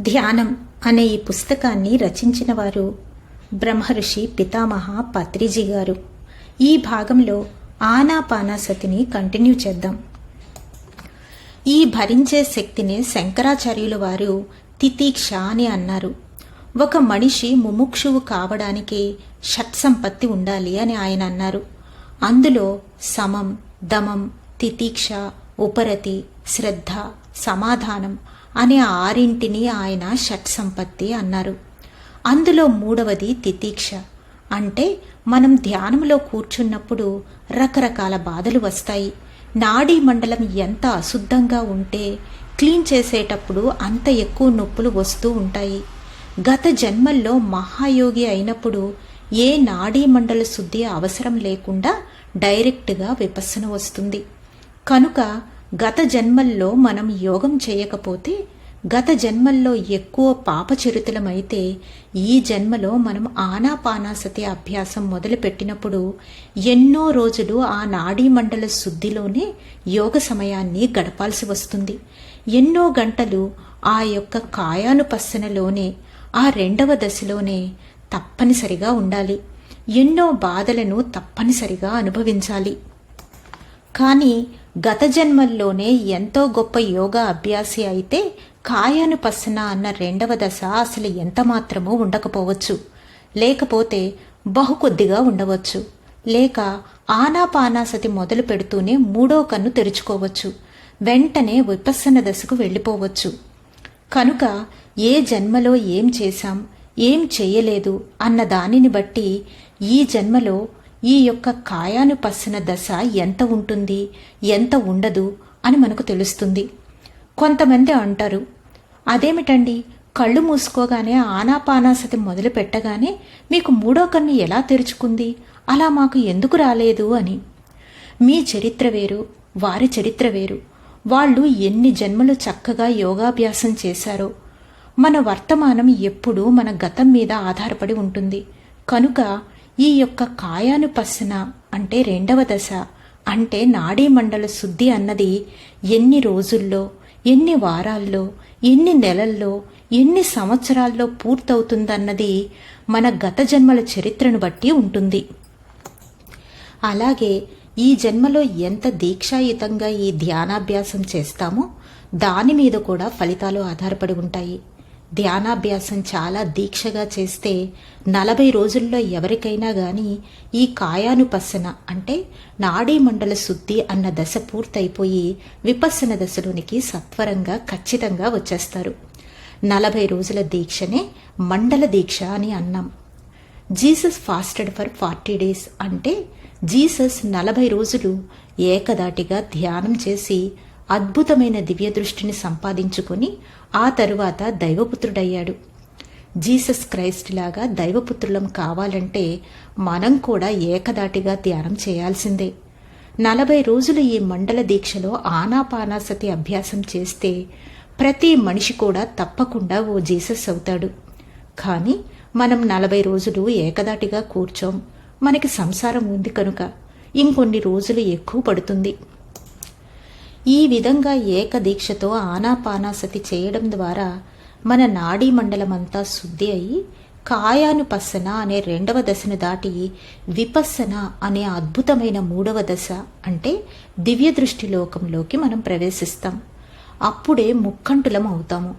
ధ్యానం అనే ఈ పుస్తకాన్ని రచించిన వారు బ్రహ్మర్షి పితామహ పత్రిజీ గారు. ఈ భాగంలో ఆనాపానాసతిని కంటిన్యూ చేద్దాం. ఈ భరించే శక్తిని శంకరాచార్యుల వారు తితీక్ష అని అన్నారు. ఒక మనిషి ముముక్షువు కావడానికి షట్సంపత్తి ఉండాలి అని ఆయన అన్నారు. అందులో సమం దమం తితీక్ష ఉపరతి శ్రద్ధ సమాధానం అనే ఆరింటిని ఆయన షట్ సంపత్తి అన్నారు. అందులో మూడవది తితీక్ష. అంటే మనం ధ్యానంలో కూర్చున్నప్పుడు రకరకాల బాధలు వస్తాయి. నాడీ మండలం ఎంత అశుద్ధంగా ఉంటే క్లీన్ చేసేటప్పుడు అంత ఎక్కువ నొప్పులు వస్తూ ఉంటాయి. గత జన్మల్లో మహాయోగి అయినప్పుడు ఏ నాడీ మండల శుద్ధి అవసరం లేకుండా డైరెక్ట్గా విపස්සన వస్తుంది. కనుక గత జన్మల్లో మనం యోగం చేయకపోతే గత జన్మల్లో ఎక్కువ పాపచరితులమైతే ఈ జన్మలో మనం ఆనాపానాసతి అభ్యాసం మొదలుపెట్టినప్పుడు ఎన్నో రోజులు ఆ నాడీమండల శుద్ధిలోనే యోగ సమయాన్ని గడపాల్సి వస్తుంది. ఎన్నో గంటలు ఆ యొక్క కాయానుపస్సనలోనే ఆ రెండవ దశలోనే తప్పనిసరిగా ఉండాలి. ఎన్నో బాధలను తప్పనిసరిగా అనుభవించాలి. కానీ గత జన్మల్లోనే ఎంతో గొప్ప యోగా అభ్యాసి అయితే కాయానుపసన అన్న రెండవ దశ అసలు ఎంత మాత్రమూ ఉండకపోవచ్చు. లేకపోతే బహు కొద్దిగా ఉండవచ్చు. లేక ఆనాపానాసతి మొదలు పెడుతూనే మూడో కన్ను తెరుచుకోవచ్చు. వెంటనే విపస్సన దశకు వెళ్ళిపోవచ్చు. కనుక ఏ జన్మలో ఏం చేశాం ఏం చేయలేదు అన్న దానిని బట్టి ఈ జన్మలో ఈ యొక్క కాయానుపස්සన దశ ఎంత ఉంటుంది? ఎంత ఉండదు? అని మనకు తెలుస్తుంది. కొంతమంది అంటారు అదేమిటండి? కళ్ళు మూసుకోగానే ఆనాపానాసతి మొదలు పెట్టగానే మీకు మూడో కన్ను ఎలా తెరుచుకుంది? అలా మాకు ఎందుకు రాలేదు? అని. మీ చరిత్ర వేరు వారి చరిత్ర వేరు. వాళ్ళు ఎన్ని జన్మలు చక్కగా యోగాభ్యాసం చేశారో. మన వర్తమానం ఎప్పుడూ మన గతం మీద ఆధారపడి ఉంటుంది. కనుక ఈ యొక్క కాయానుపస్సన అంటే రెండవ దశ. అంటే నాడీ మండల శుద్ధి అన్నది ఎన్ని రోజుల్లో ఎన్ని వారాల్లో ఎన్ని నెలల్లో ఎన్ని సంవత్సరాల్లో పూర్తవుతుందన్నది మన గత జన్మల చరిత్రను బట్టి ఉంటుంది. అలాగే ఈ జన్మలో ఎంత దీక్షాయుతంగా ఈ ధ్యానాభ్యాసం చేస్తామో దాని మీద కూడా ఫలితాలు ఆధారపడి ఉంటాయి. ధ్యానాభ్యాసం చాలా దీక్షగా చేస్తే నలభై రోజుల్లో ఎవరికైనా కానీ ఈ కాయానుపసన అంటే నాడీ మండల శుద్ధి అన్న దశ పూర్తయిపోయి విపస్సన దశలోనికి సత్వరంగా ఖచ్చితంగా వచ్చేస్తారు. నలభై రోజుల దీక్షనే మండల దీక్ష అని అన్నాం. Jesus fasted for forty days అంటే జీసస్ నలభై రోజులు ఏకదాటిగా ధ్యానం చేసి అద్భుతమైన దివ్య దృష్టిని సంపాదించుకుని ఆ తరువాత దైవపుత్రుడయ్యాడు. జీసస్ క్రైస్ట్ లాగా దైవపుత్రులం కావాలంటే మనం కూడా ఏకదాటిగా ధ్యానం చేయాల్సిందే. నలభై రోజులు ఈ మండల దీక్షలో ఆనాపానాసతి అభ్యాసం చేస్తే ప్రతి మనిషి కూడా తప్పకుండా ఓ జీసస్ అవుతాడు. కానీ మనం నలభై రోజులు ఏకదాటిగా కూర్చోం. మనకి సంసారం ఉంది కనుక ఇంకొన్ని రోజులు ఎక్కువ పడుతుంది. ఈ విధంగా ఏకదీక్షతో ఆనాపానాసతి చేయడం ద్వారా మన నాడీ మండలమంతా శుద్ధి అయి కాయానుపస్సన అనే రెండవ దశను దాటి విపస్సన అనే అద్భుతమైన మూడవ దశ అంటే దివ్య దృష్టి లోకంలోకి మనం ప్రవేశిస్తాం. అప్పుడే ముక్కంటులం అవుతాము.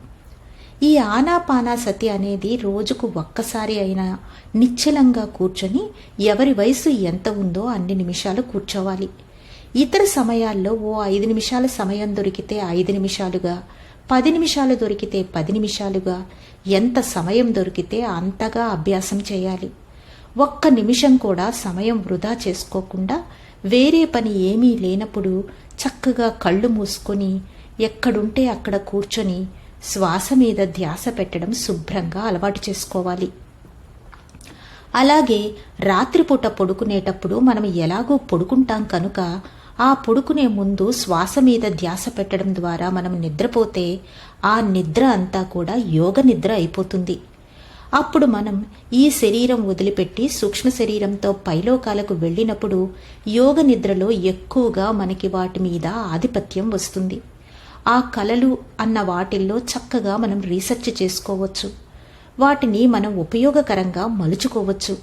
ఈ ఆనాపానాసతి అనేది రోజుకు ఒక్కసారి అయినా నిశ్చలంగా కూర్చొని ఎవరి వయసు ఎంత ఉందో అన్ని నిమిషాలు కూర్చోవాలి. ఇతర సమయాల్లో ఓ ఐదు నిమిషాల సమయం దొరికితే ఐదు నిమిషాలుగా పది నిమిషాలు దొరికితే పది నిమిషాలుగా ఎంత సమయం దొరికితే అంతగా అభ్యాసం చేయాలి. ఒక్క నిమిషం కూడా సమయం వృధా చేసుకోకుండా వేరే పని ఏమీ లేనప్పుడు చక్కగా కళ్ళు మూసుకొని ఎక్కడుంటే అక్కడ కూర్చొని శ్వాస మీద ధ్యాస పెట్టడం శుభ్రంగా అలవాటు చేసుకోవాలి. అలాగే రాత్రిపూట పడుకునేటప్పుడు మనం ఎలాగో పడుకుంటాం కనుక ఆ పడుకునే ముందు శ్వాస మీద ధ్యాస పెట్టడం ద్వారా మనం నిద్రపోతే ఆ నిద్ర అంతా కూడా యోగ నిద్ర అయిపోతుంది. అప్పుడు మనం ఈ శరీరం వదిలిపెట్టి సూక్ష్మ శరీరంతో పైలోకాలకు వెళ్ళినప్పుడు యోగ నిద్రలో ఎక్కువగా మనకి వాటి మీద ఆధిపత్యం వస్తుంది. ఆ కళలు అన్న వాటిల్లో చక్కగా మనం రీసెర్చ్ చేసుకోవచ్చు. వాటిని మనం ఉపయోగకరంగా మలుచుకోవచ్చు.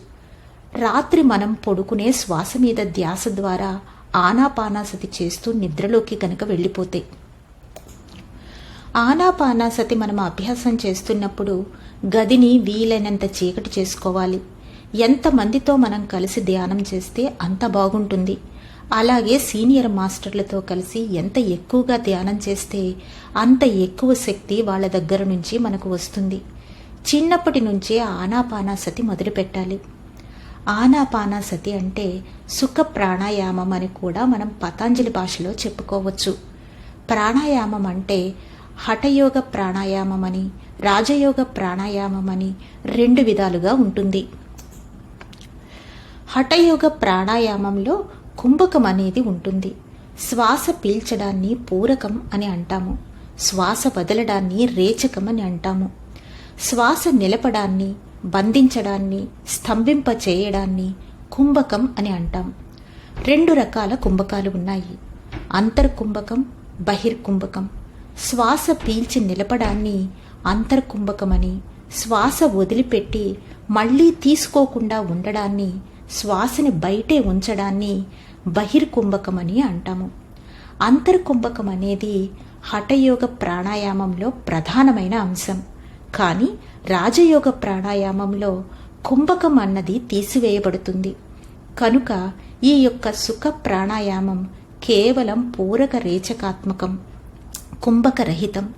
రాత్రి మనం పడుకునే శ్వాస మీద ధ్యాస ద్వారా ఆనాపానాసతి చేస్తూ నిద్రలోకి గనక వెళ్ళిపోతే. ఆనాపానాసతి మనం అభ్యాసం చేస్తున్నప్పుడు గదిని వీలైనంత చీకటి చేసుకోవాలి. ఎంతమందితో మనం కలిసి ధ్యానం చేస్తే అంత బాగుంటుంది. అలాగే సీనియర్ మాస్టర్లతో కలిసి ఎంత ఎక్కువగా ధ్యానం చేస్తే అంత ఎక్కువ శక్తి వాళ్ళ దగ్గర నుంచి మనకు వస్తుంది. చిన్నప్పటి నుంచే ఆనాపానాసతి మొదలుపెట్టాలి. ఆనాపానాసతి అంటే సుఖ ప్రాణాయామం అని కూడా మనం పతాంజలి భాషలో చెప్పుకోవచ్చు. ప్రాణాయామం అంటే హఠయోగ ప్రాణాయామం అని రాజయోగ ప్రాణాయామం అని రెండు విధాలుగా ఉంటుంది. హఠయోగ ప్రాణాయామంలో కుంభకం అనేది ఉంటుంది. శ్వాస పీల్చడాన్ని పూరకం అని అంటాము. శ్వాస వదలడాన్ని రేచకం అని అంటాము. శ్వాస నిలపడాన్ని బంధించడాన్ని స్తంభింపచేయడాన్ని కుంభకం అని అంటాం. రెండు రకాల కుంభకాలు ఉన్నాయి. అంతర్కుంభకం బహిర్కుంభకం. శ్వాస పీల్చి నిలపడాన్ని అంతర్కుంభకమని శ్వాస వదిలిపెట్టి మళ్ళీ తీసుకోకుండా ఉండడాన్ని శ్వాసని బయటే ఉంచడాన్ని బహిర్కుంభకమని అంటాము. అంతర్కుంభకం అనేది హఠయోగ ప్రాణాయామంలో ప్రధానమైన అంశం. కానీ రాజయోగ ప్రాణాయామంలో కుంభకం అన్నది తీసివేయబడుతుంది. కనుక ఈ యొక్క సుఖ ప్రాణాయామం కేవలం పూరక రేచకాత్మకం కుంభకరహితం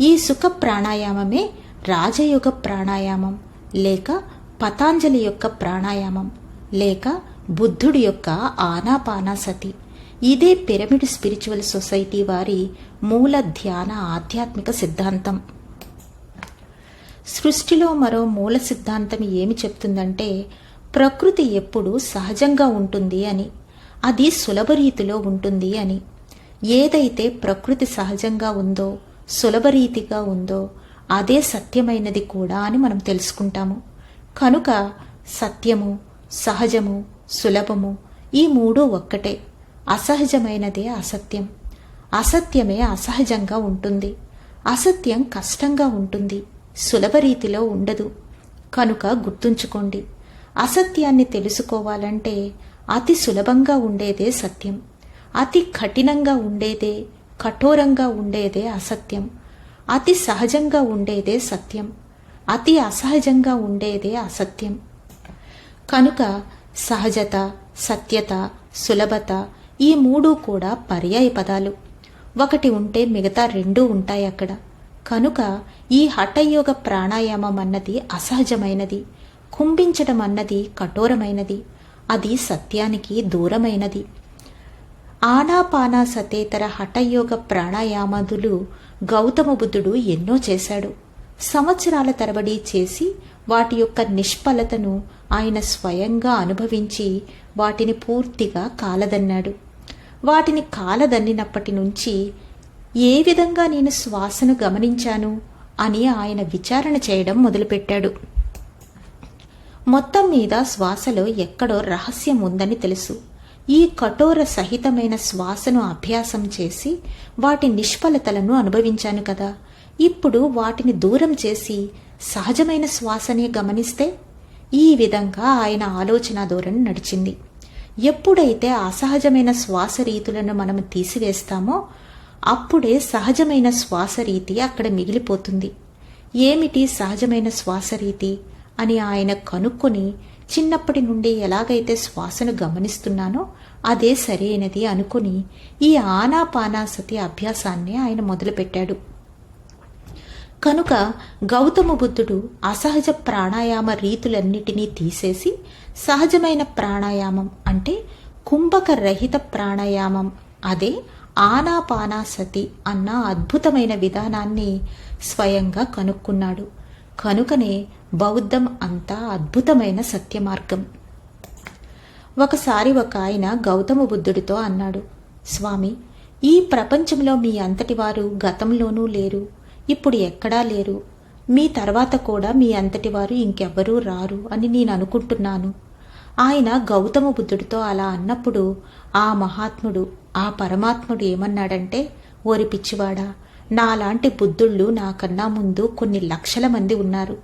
ఈ సుఖ ప్రాణాయామమే రాజయోగ ప్రాణాయామం లేక పతాంజలి యొక్క ప్రాణాయామం లేక బుద్ధుడి యొక్క ఆనాపానాసతి ఇదే పిరమిడ్ స్పిరిచువల్ సొసైటీ వారి మూల ధ్యాన ఆధ్యాత్మిక సిద్ధాంతం. సృష్టిలో మరో మూల సిద్ధాంతం ఏమి చెప్తుందంటే ప్రకృతి ఎప్పుడు సహజంగా ఉంటుంది అని అది సులభ రీతిలో ఉంటుంది అని. ఏదైతే ప్రకృతి సహజంగా ఉందో సులభ రీతిగా ఉందో అదే సత్యమైనది కూడా అని మనం తెలుసుకుంటాము. కనుక సత్యము సహజము సులభము ఈ మూడు ఒక్కటే. అసహజమైనదే అసత్యం. అసత్యమే అసహజంగా ఉంటుంది. అసత్యం కష్టంగా ఉంటుంది. సులభ రీతిలో ఉండదు. కనుక గుర్తుంచుకోండి. అసత్యాన్ని తెలుసుకోవాలంటే అతి సులభంగా ఉండేదే సత్యం. అతి కఠినంగా ఉండేదే కఠోరంగా ఉండేదే అసత్యం. అతి సహజంగా ఉండేదే సత్యం. అతి అసహజంగా ఉండేదే అసత్యం. కనుక సహజత సత్యత సులభత ఈ మూడు కూడా పర్యాయ పదాలు. ఒకటి ఉంటే మిగతా రెండూ ఉంటాయి అక్కడ. కనుక ఈ హఠయోగ ప్రాణాయామం అన్నది అసహజమైనది కుంభించడం అన్నది కఠోరమైనది అది సత్యానికి దూరమైనది. ఆనాపానా సతేతర హఠయోగ ప్రాణాయామాదులు గౌతమ బుద్ధుడు ఎన్నో చేశాడు. సంవత్సరాల తరబడి చేసి వాటి యొక్క నిష్ఫలతను ఆయన స్వయంగా అనుభవించి వాటిని పూర్తిగా కాలదన్నాడు. వాటిని కాలదన్నినప్పటి నుంచి ఏ విధంగా నేను శ్వాసను గమనించాను అని ఆయన విచారణ చేయడం మొదలుపెట్టాడు. మొత్తం మీద శ్వాసలో ఎక్కడో రహస్యం ఉందని తెలుసు. ఈ కఠోర సహితమైన శ్వాసను అభ్యాసం చేసి వాటి నిష్ఫలతలను అనుభవించాను కదా. ఇప్పుడు వాటిని దూరం చేసి సహజమైన శ్వాసనే గమనిస్తే ఈ విధంగా ఆయన ఆలోచన ధోరణి నడిచింది. ఎప్పుడైతే అసహజమైన శ్వాస రీతులను మనం తీసివేస్తామో అప్పుడే సహజమైన శ్వాస రీతి అక్కడ మిగిలిపోతుంది. ఏమిటి సహజమైన శ్వాసరీతి అని ఆయన కనుక్కొని చిన్నప్పటి నుండి ఎలాగైతే శ్వాసను గమనిస్తున్నానో అదే సరైనది అనుకుని ఈ ఆనాపానాసతి అభ్యాసాన్ని ఆయన మొదలుపెట్టాడు. కనుక గౌతమ బుద్ధుడు అసహజ ప్రాణాయామ రీతులన్నిటినీ తీసేసి సహజమైన ప్రాణాయామం అంటే కుంభక రహిత ప్రాణాయామం అదే ఆనాపానాసతి అన్న అద్భుతమైన విధానాన్ని స్వయంగా కనుక్కున్నాడు. కనుకనే బౌద్ధం అంతా అద్భుతమైన సత్య మార్గం ఒకసారి ఒక ఆయన గౌతమ బుద్ధుడితో అన్నాడు స్వామి ఈ ప్రపంచంలో మీ అంతటి వారు గతంలోనూ లేరు ఇప్పుడు ఎక్కడా లేరు. మీ తర్వాత కూడా మీ అంతటి వారు ఇంకెవ్వరూ రారు అని నేను అనుకుంటున్నాను. ఆయన గౌతమ బుద్ధుడితో అలా అన్నప్పుడు ఆ మహాత్ముడు ఆ పరమాత్ముడు ఏమన్నాడంటే ఓరి పిచ్చివాడా నాలాంటి బుద్ధుళ్ళు నాకన్నా ముందు కొన్ని లక్షల మంది ఉన్నారు.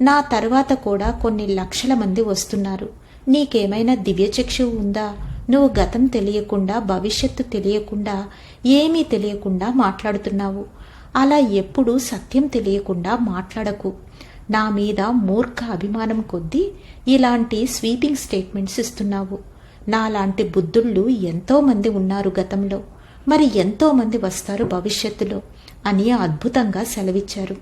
నా తర్వాత కూడా కొన్ని లక్షల మంది వస్తున్నారు. నీకేమైనా దివ్యచక్షు ఉందా? నువ్వు గతం తెలియకుండా భవిష్యత్తు తెలియకుండా ఏమీ తెలియకుండా మాట్లాడుతున్నావు. అలా ఎప్పుడూ సత్యం తెలియకుండా మాట్లాడకు. నా మీద మూర్ఖ అభిమానం కొద్దీ ఇలాంటి స్వీపింగ్ స్టేట్మెంట్స్ ఇస్తున్నావు. నాలాంటి బుద్ధుళ్ళు ఎంతోమంది ఉన్నారు గతంలో. మరి ఎంతోమంది వస్తారు భవిష్యత్తులో అని అద్భుతంగా సెలవిచ్చారు.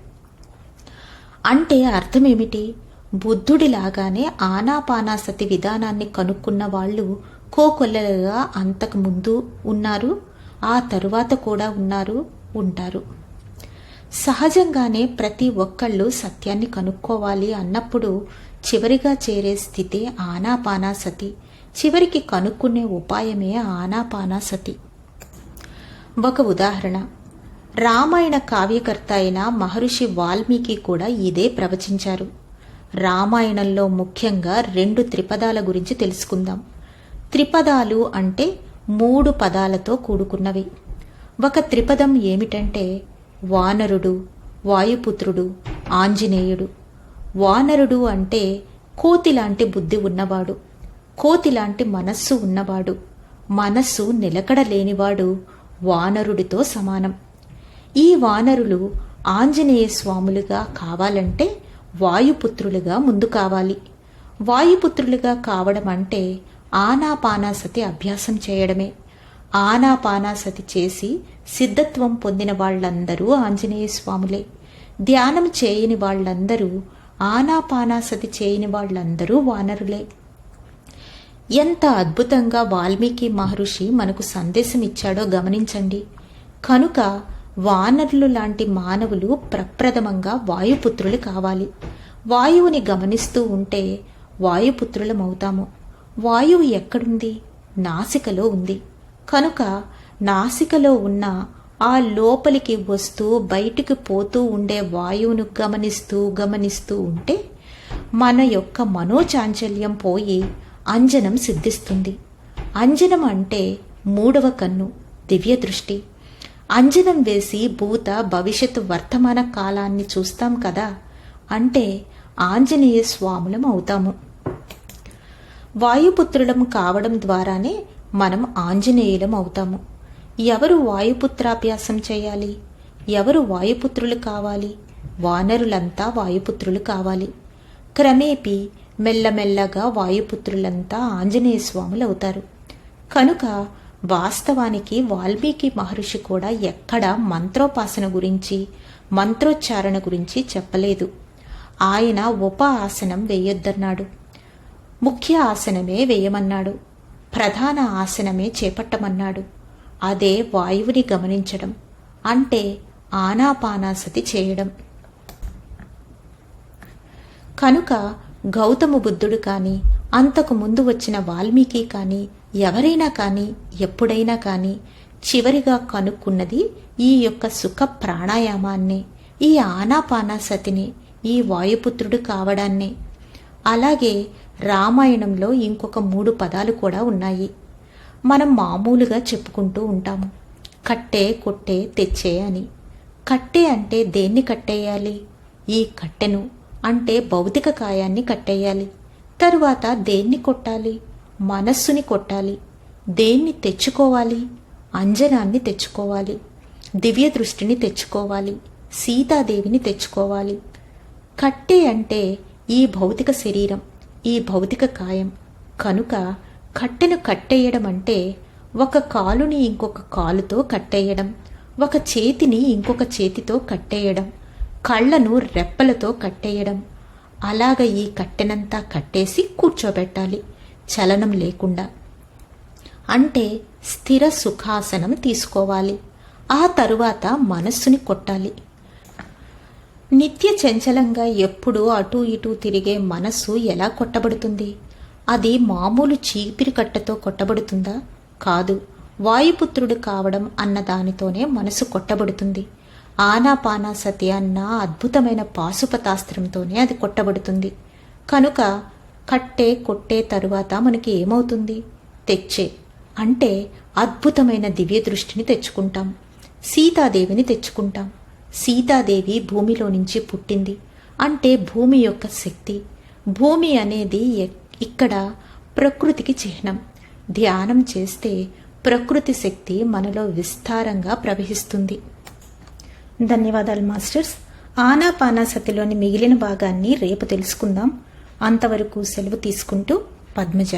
అంటే అర్థమేమిటి? బుద్ధుడిలాగానే ఆనాపానాసతి విధానాన్ని కనుక్కున్న వాళ్ళు కోకొల్లలుగా అంతకు ముందు ఉన్నారు ఆ తరువాత కూడా ఉన్నారు ఉంటారు. సహజంగానే ప్రతి ఒక్కళ్ళు సత్యాన్ని కనుక్కోవాలి అన్నప్పుడు చివరిగా చేరే స్థితే ఆనాపానాసతి. చివరికి కనుక్కునే ఉపాయమే ఆనాపానాసతి. ఒక ఉదాహరణ. రామాయణ కావ్యకర్త అయిన మహర్షి వాల్మీకి కూడా ఇదే ప్రవచించారు. రామాయణంలో ముఖ్యంగా రెండు త్రిపదాల గురించి తెలుసుకుందాం. త్రిపదాలు అంటే మూడు పదాలతో కూడుకున్నవి. ఒక త్రిపదం ఏమిటంటే వానరుడు వాయుపుత్రుడు ఆంజనేయుడు. వానరుడు అంటే కోతిలాంటి బుద్ధి ఉన్నవాడు కోతిలాంటి మనస్సు ఉన్నవాడు. మనస్సు నిలకడ లేనివాడు వానరుడితో సమానం. ఈ వానరులు ఆంజనేయ స్వాములుగా కావాలంటే వాయుపుత్రులుగా ముందు కావాలి. వాయుపుత్రులుగా కావడం అంటే ఆనాపానాసతి అభ్యాసం చేయడమే. ఆనాపానాసతి చేసి సిద్ధత్వం పొందిన వాళ్ళందరూ ఆంజనేయ స్వాములే. ధ్యానం చేయని వాళ్ళందరూ ఆనాపానాసతి చేయని వాళ్ళందరూ వానరులే. ఎంత అద్భుతంగా వాల్మీకి మహర్షి మనకు సందేశం ఇచ్చాడో గమనించండి. కనుక వానరులు లాంటి మానవులు ప్రప్రథమంగా వాయుపుత్రులు కావాలి. వాయువుని గమనిస్తూ ఉంటే వాయుపుత్రులమవుతాము. వాయువు ఎక్కడుంది? నాసికలో ఉంది. కనుక నాసికలో ఉన్న ఆ లోపలికి వస్తూ బయటికి పోతూ ఉండే వాయువును గమనిస్తూ గమనిస్తూ ఉంటే మన యొక్క మనోచాంచల్యం పోయి అంజనం సిద్ధిస్తుంది. అంజనం అంటే మూడవ కన్ను దివ్య దృష్టి అంజనం వేసి భూత భవిష్యత్తు వర్తమాన కాలాన్ని చూస్తాం కదా? అంటే ఆంజనేయ స్వాములం అవుతాము. వాయుపుత్రులం కావడం ద్వారానే మనం ఆంజనేయులం అవుతాము. ఎవరు వాయుపుత్రాభ్యాసం చేయాలి? ఎవరు వాయుపుత్రులు కావాలి? వానరులంతా వాయుపుత్రులు కావాలి. క్రమేపీ మెల్లమెల్లగా వాయుపుత్రులంతా ఆంజనేయ స్వాములు అవుతారు. కనుక వాస్తవానికి వాల్మీకి మహర్షి కూడా ఎక్కడ మంత్రోపాసన గురించి మంత్రోచ్చారణ గురించి చెప్పలేదు. ఆయన ఉప ఆసనం వేయొద్దన్నాడు. ముఖ్య ఆసనమే వేయమన్నాడు. ప్రధాన ఆసనమే చేపట్టమన్నాడు. అదే వాయువుని గమనించడం అంటే ఆనాపానాసతి చేయడం. కనుక గౌతమ బుద్ధుడు కానీ అంతకు ముందు వచ్చిన వాల్మీకి కానీ ఎవరైనా కానీ ఎప్పుడైనా కానీ చివరిగా కనుక్కున్నది ఈ యొక్క సుఖ ప్రాణాయామాన్నే ఈ ఆనాపానాసతిని ఈ వాయుపుత్రుడు కావడాన్నే. అలాగే రామాయణంలో ఇంకొక మూడు పదాలు కూడా ఉన్నాయి. మనం మామూలుగా చెప్పుకుంటూ ఉంటాము. కట్టే కొట్టే తెచ్చే అని. కట్టే అంటే దేన్ని కట్టేయాలి? ఈ కట్టెను అంటే భౌతిక కాయాన్ని కట్టేయాలి. తరువాత దేన్ని కొట్టాలి? మనస్సుని కొట్టాలి. దేన్ని తెచ్చుకోవాలి? అంజనాన్ని తెచ్చుకోవాలి. దివ్య దృష్టిని తెచ్చుకోవాలి. సీతాదేవిని తెచ్చుకోవాలి. కట్టే అంటే ఈ భౌతిక శరీరం. ఈ భౌతిక కాయం. కనుక కట్టెను కట్టేయడం అంటే ఒక కాలుని ఇంకొక కాలుతో కట్టేయడం ఒక చేతిని ఇంకొక చేతితో కట్టేయడం కళ్ళను రెప్పలతో కట్టేయడం. అలాగ ఈ కట్టెనంతా కట్టేసి కూర్చోబెట్టాలి చలనం లేకుండా. అంటే స్థిర సుఖాసనం తీసుకోవాలి ఆ తరువాత మనస్సుని కొట్టాలి. నిత్య చంచలంగా ఎప్పుడూ అటూ ఇటూ తిరిగే మనస్సు ఎలా కొట్టబడుతుంది? అది మామూలు చీపిరి కట్టతో కొట్టబడుతుందా? కాదు. వాయుపుత్రుడు కావడం అన్న దానితోనే మనసు కొట్టబడుతుంది. ఆనాపానాసతి అన్న అద్భుతమైన పాశుపతాస్త్రంతోనే అది కొట్టబడుతుంది. కనుక కట్టే కొట్టే తరువాత మనకి ఏమవుతుంది? తెచ్చే. అంటే అద్భుతమైన దివ్య దృష్టిని తెచ్చుకుంటాం. సీతాదేవిని తెచ్చుకుంటాం. సీతాదేవి భూమిలో నుంచి పుట్టింది. అంటే భూమి యొక్క శక్తి. భూమి అనేది ఎ- ఇక్కడ ప్రకృతికి చిహ్నం. ధ్యానం చేస్తే ప్రకృతి శక్తి మనలో విస్తారంగా ప్రవహిస్తుంది. ధన్యవాదాలు మాస్టర్స్. ఆనాపానాసతిలోని మిగిలిన భాగాన్ని రేపు తెలుసుకుందాం. అంతవరకు సెలవు తీసుకుంటూ పద్మజ.